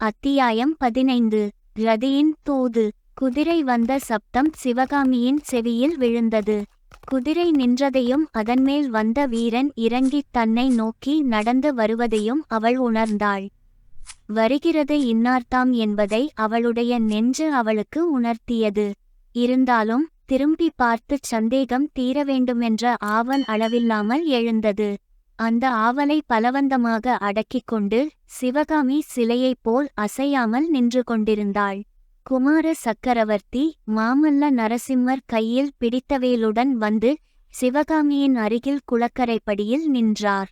அத்தியாயம் பதினைந்து. ரதியின் தூது. குதிரை வந்த சப்தம் சிவகாமியின் செவியில் விழுந்தது. குதிரை நின்றதையும் அதன்மேல் வந்த வீரன் இறங்கித் தன்னை நோக்கி நடந்து வருவதையும் அவள் உணர்ந்தாள். வருகிறது இன்னார்தாம் என்பதை அவளுடைய நெஞ்சு அவளுக்கு உணர்த்தியது. இருந்தாலும் திரும்பி பார்த்துச் சந்தேகம் தீர வேண்டுமென்ற ஆவன் அளவில்லாமல் எழுந்தது. அந்த ஆவலை பலவந்தமாக அடக்கிக் கொண்டு சிவகாமி சிலையைப் போல் அசையாமல் நின்று கொண்டிருந்தாள். குமார சக்கரவர்த்தி மாமல்ல நரசிம்மர் கையில் பிடித்தவேலுடன் வந்து சிவகாமியின் அருகில் குளக்கரைப்படியில் நின்றார்.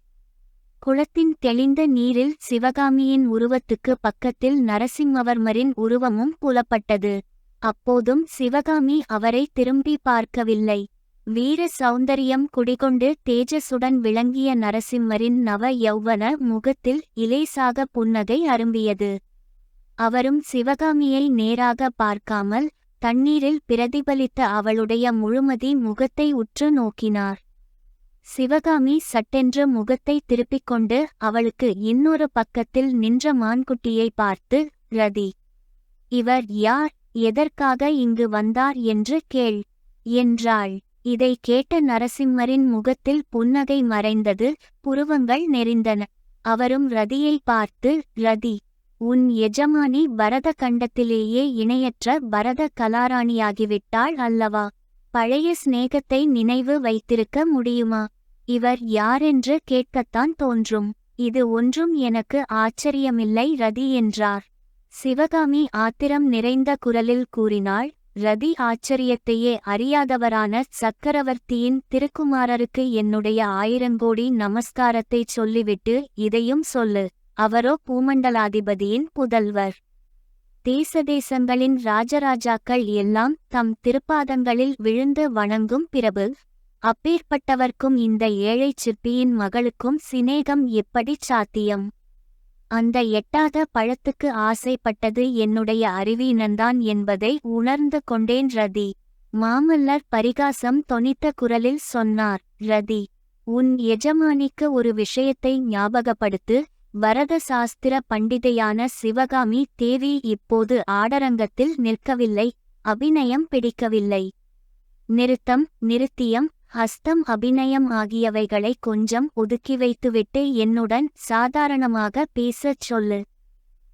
குளத்தின் தெளிந்த நீரில் சிவகாமியின் உருவத்துக்கு பக்கத்தில் நரசிம்மவர்மரின் உருவமும் புலப்பட்டது. அப்போதும் சிவகாமி அவரை திரும்பி பார்க்கவில்லை. வீர சௌந்தரியம் குடிகொண்டு தேஜசுடன் விளங்கிய நரசிம்மரின் நவ யௌவன முகத்தில் இலேசாக புன்னகை அரும்பியது. அவரும் சிவகாமியை நேராக பார்க்காமல் தண்ணீரில் பிரதிபலித்த அவளுடைய முழுமதி முகத்தை உற்று நோக்கினார். சிவகாமி சட்டென்று முகத்தை திருப்பிக் கொண்டு அவளுக்கு இன்னொரு பக்கத்தில் நின்ற மான்குட்டியை பார்த்து ரதி இவர் யார்? எதற்காக இங்கு வந்தார்? என்று கேள் என்றாள். இதை கேட்ட நரசிம்மரின் முகத்தில் புன்னகை மறைந்தது புருவங்கள் நெறிந்தன அவரும் ரதியை பார்த்து ரதி உன் எஜமானி பரத கண்டத்திலேயே இணையற்ற பரத கலாராணியாகிவிட்டாள் அல்லவா? பழைய சிநேகத்தை நினைவு வைத்திருக்க முடியுமா? இவர் யாரென்று கேட்கத்தான் தோன்றும். இது ஒன்றும் எனக்கு ஆச்சரியமில்லை ரதி என்றார். சிவகாமி ஆத்திரம் நிறைந்த குரலில் கூறினாள் ரதி ஆச்சரியத்தையே அறியாதவரான சக்கரவர்த்தியின் திருக்குமாரருக்கு என்னுடைய ஆயிரங்கோடி நமஸ்காரத்தைச் சொல்லிவிட்டு இதையும் சொல்லு. அவரோ பூமண்டலாதிபதியின் புதல்வர். தேசதேசங்களின் ராஜராஜாக்கள் எல்லாம் தம் திருப்பாதங்களில் விழுந்து வணங்கும் பிரபு. அப்பேற்பட்டவர்க்கும் இந்த ஏழைச் சிற்பியின் மகளுக்கும் சிநேகம் எப்படிச் சாத்தியம்? அந்த எட்டாத பழத்துக்கு ஆசைப்பட்டது என்னுடைய அறிவீனந்தான் என்பதை உணர்ந்து கொண்டேன் ரதி. மாமல்லர் பரிகாசம் தொனித்த குரலில் சொன்னார் ரதி உன் எஜமானிக்கு ஒரு விஷயத்தை ஞாபகப்படுத்து. வரத சாஸ்திர பண்டிதையான சிவகாமி தேவி இப்போது ஆடரங்கத்தில் நிற்கவில்லை அபிநயம் பிடிக்கவில்லை. நிறுத்தம் நிறுத்தியம் ஹஸ்தம் அபிநயம் ஆகியவைகளை கொஞ்சம் ஒதுக்கி வைத்துவிட்டு என்னுடன் சாதாரணமாக பேசச் சொல்லு.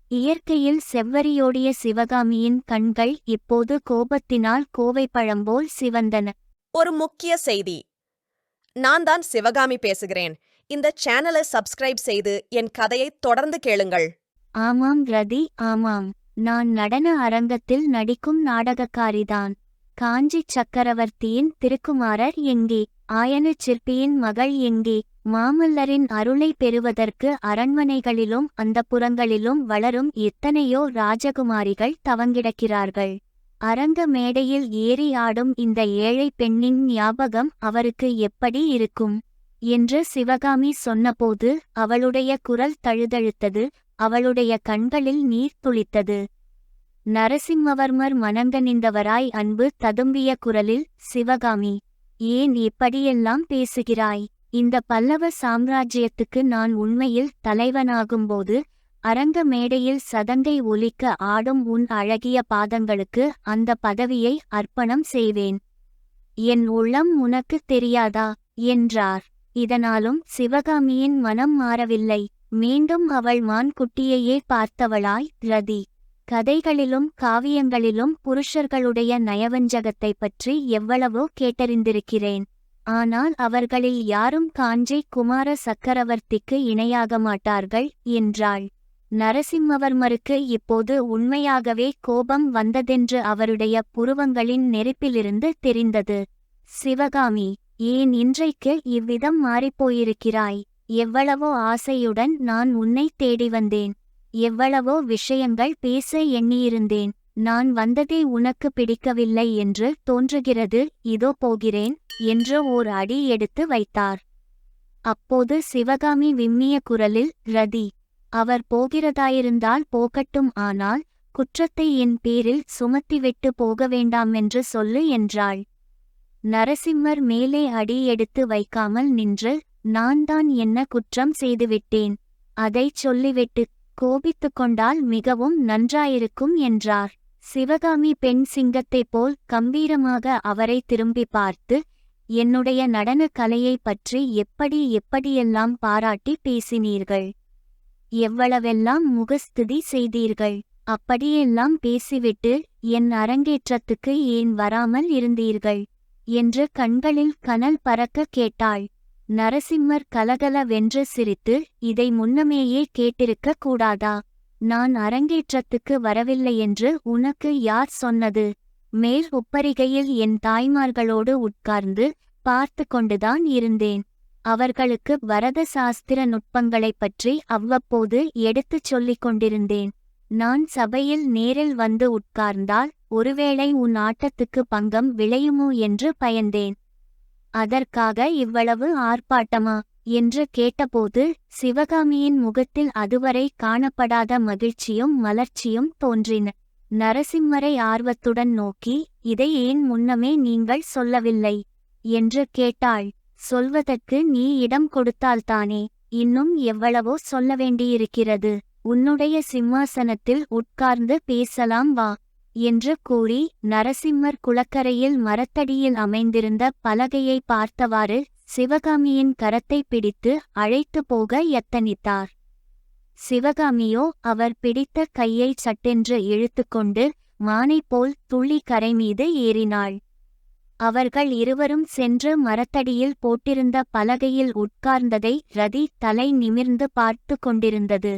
இயற்கையில் செவ்வரியோடிய சிவகாமியின் கண்கள் இப்போது கோபத்தினால் கோவை பழம்போல் சிவந்தன. ஒரு முக்கிய செய்தி. நான் தான் சிவகாமி பேசுகிறேன். இந்த சேனலை சப்ஸ்கிரைப் செய்து என் கதையை தொடர்ந்து கேளுங்கள். ஆமாம் ரதி ஆமாம். நான் நடன அரங்கத்தில் நடிக்கும் நாடகக்காரிதான். காஞ்சி சக்கரவர்த்தியின் திருக்குமாரர் எங்கே? ஆயன சிற்பியின் மகள் எங்கே? மாமல்லரின் அருளை பெறுவதற்கு அரண்மனைகளிலும் அந்தப்புறங்களிலும் வளரும் எத்தனையோ ராஜகுமாரிகள் தவங்கிடக்கிறார்கள். அரங்க மேடையில் ஏறி ஆடும் இந்த ஏழை பெண்ணின் ஞாபகம் அவருக்கு எப்படி இருக்கும்? என்று சிவகாமி சொன்னபோது அவளுடைய குரல் தழுதழுத்தது அவளுடைய கண்களில் நீர் துளித்தது. நரசிம்மவர்மர் மனங்கனிந்தவராய் அன்பு ததும்பிய குரலில் சிவகாமி ஏன் இப்படியெல்லாம் பேசுகிறாய்? இந்த பல்லவ சாம்ராஜ்யத்துக்கு நான் உண்மையில் தலைவனாகும்போது அரங்க மேடையில் சதங்கை ஒலிக்க ஆடும் உன் அழகிய பாதங்களுக்கு அந்த பதவியை அர்ப்பணம் செய்வேன். என் உள்ளம் உனக்கு தெரியாதா? என்றார். இதனாலும் சிவகாமியின் மனம் மாறவில்லை. மீண்டும் அவள் மான்குட்டியையே பார்த்தவளாய் ரதி கதைகளிலும் காவியங்களிலும் புருஷர்களுடைய நயவஞ்சகத்தை பற்றி எவ்வளவோ கேட்டறிந்திருக்கிறேன். ஆனால் அவர்களில் யாரும் காஞ்சி குமார சக்கரவர்த்திக்கு இணையாக மாட்டார்கள் என்றாள். நரசிம்மவர்மருக்கு இப்போது உண்மையாகவே கோபம் வந்ததென்று அவருடைய புருவங்களின் நெருப்பிலிருந்து தெரிந்தது. சிவகாமி ஏன் இன்றைக்கு இவ்விதம் மாறிப்போயிருக்கிறாய்? எவ்வளவோ ஆசையுடன் நான் உன்னை தேடி வந்தேன். எவ்வளவோ விஷயங்கள் பேச எண்ணியிருந்தேன். நான் வந்ததே உனக்கு பிடிக்கவில்லை என்று தோன்றுகிறது இதோ போகிறேன் என்று ஓர் அடி எடுத்து வைத்தார். அப்போது சிவகாமி விம்மிய குரலில் ரதி அவர் போகிறதாயிருந்தால் போகட்டும் ஆனால் குற்றத்தை என் பேரில் சுமத்திவிட்டு போக வேண்டாமென்று சொல்லு என்றாள். நரசிம்மர் மேலே அடி எடுத்து வைக்காமல் நின்று நான் தான் என்ன குற்றம் செய்துவிட்டேன் அதைச் சொல்லிவிட்டு கோபித்துக் கொண்டால் மிகவும் நன்றாயிருக்கும் என்றார். சிவகாமி பெண் சிங்கத்தைப் போல் கம்பீரமாக அவரை திரும்பி பார்த்து என்னுடைய நடனக் கலையைப் பற்றி எப்படி எப்படியெல்லாம் பாராட்டி பேசினீர்கள்? எவ்வளவெல்லாம் முகஸ்துதி செய்தீர்கள்? அப்படியெல்லாம் பேசிவிட்டு என் அரங்கேற்றத்துக்கு ஏன் வராமல் இருந்தீர்கள் என்று கண்களில் கனல் பறக்க கேட்டாள். நரசிம்மர் கலகலவென்று சிரித்து இதை முன்னமேயே கேட்டிருக்க கூடாதா? நான் அரங்கேற்றத்துக்கு வரவில்லையென்று உனக்கு யார் சொன்னது மேல் உப்பரிகையில் என் தாய்மார்களோடு உட்கார்ந்து பார்த்து கொண்டுதான் இருந்தேன். அவர்களுக்கு வரத சாஸ்திர நுட்பங்களைப் பற்றி அவ்வப்போது எடுத்துச் சொல்லிக் கொண்டிருந்தேன். நான் சபையில் நேரில் வந்து உட்கார்ந்தால் ஒருவேளை உன் ஆட்டத்துக்கு பங்கம் விளையுமோ? என்று பயந்தேன். அதற்காக இவ்வளவு ஆர்ப்பாட்டமா? என்று கேட்டபோது சிவகாமியின் முகத்தில் அதுவரை காணப்படாத மகிழ்ச்சியும் மலர்ச்சியும் தோன்றின. நரசிம்மரை ஆர்வத்துடன் நோக்கி இதை ஏன் முன்னமே நீங்கள் சொல்லவில்லை என்று கேட்டாள். சொல்வதற்கு நீ இடம் கொடுத்தால்தானே? இன்னும் எவ்வளவோ சொல்ல வேண்டியிருக்கிறது. உன்னுடைய சிம்மாசனத்தில் உட்கார்ந்து பேசலாம் வா. என்று கூறி நரசிம்மர் குளக்கரையில் மரத்தடியில் அமைந்திருந்த பலகையை பார்த்தவாறு சிவகாமியின் கரத்தை பிடித்து அழைத்து போக எத்தனித்தார் சிவகாமியோ அவர் பிடித்த கையை சட்டென்று இழுத்துக்கொண்டு மானை போல் துள்ளி கரை மீது ஏறினாள். அவர்கள் இருவரும் சென்று மரத்தடியில் போட்டிருந்த பலகையில் உட்கார்ந்ததை ரதி தலை நிமிர்ந்து பார்த்து கொண்டிருந்தது.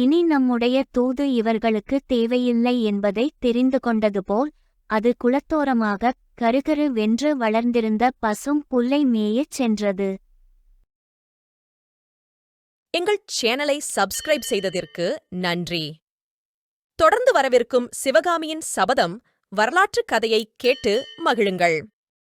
இனி நம்முடைய தூது இவர்களுக்கு தேவையில்லை என்பதை தெரிந்து கொண்டது போல் அது குளத்தோரமாக கருகரு வென்று வளர்ந்திருந்த பசும் புல்லை மேயச் சென்றது. எங்கள் சேனலை சப்ஸ்கிரைப் செய்ததற்கு நன்றி. தொடர்ந்து வரவிருக்கும் சிவகாமியின் சபதம் வரலாற்றுக் கதையை கேட்டு மகிழுங்கள்.